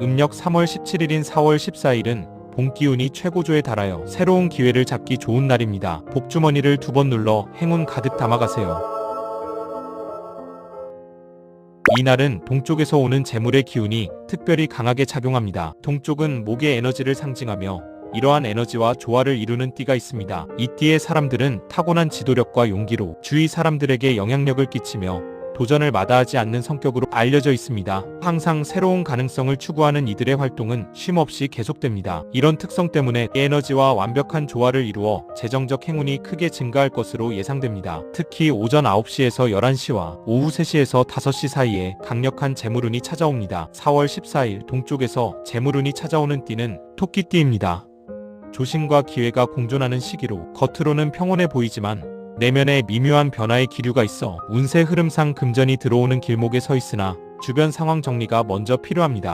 음력 3월 17일인 4월 14일은 봄 기운이 최고조에 달하여 새로운 기회를 잡기 좋은 날입니다. 복주머니를 두 번 눌러 행운 가득 담아가세요. 이날은 동쪽에서 오는 재물의 기운이 특별히 강하게 작용합니다. 동쪽은 목의 에너지를 상징하며 이러한 에너지와 조화를 이루는 띠가 있습니다. 이 띠의 사람들은 타고난 지도력과 용기로 주위 사람들에게 영향력을 끼치며 도전을 마다하지 않는 성격으로 알려져 있습니다. 항상 새로운 가능성을 추구하는 이들의 활동은 쉼없이 계속됩니다. 이런 특성 때문에 에너지와 완벽한 조화를 이루어 재정적 행운이 크게 증가할 것으로 예상됩니다. 특히 오전 9시에서 11시와 오후 3시에서 5시 사이에 강력한 재물운이 찾아옵니다. 4월 14일 동쪽에서 재물운이 찾아오는 띠는 토끼띠입니다. 조심과 기회가 공존하는 시기로 겉으로는 평온해 보이지만 내면에 미묘한 변화의 기류가 있어 운세 흐름상 금전이 들어오는 길목에 서 있으나 주변 상황 정리가 먼저 필요합니다.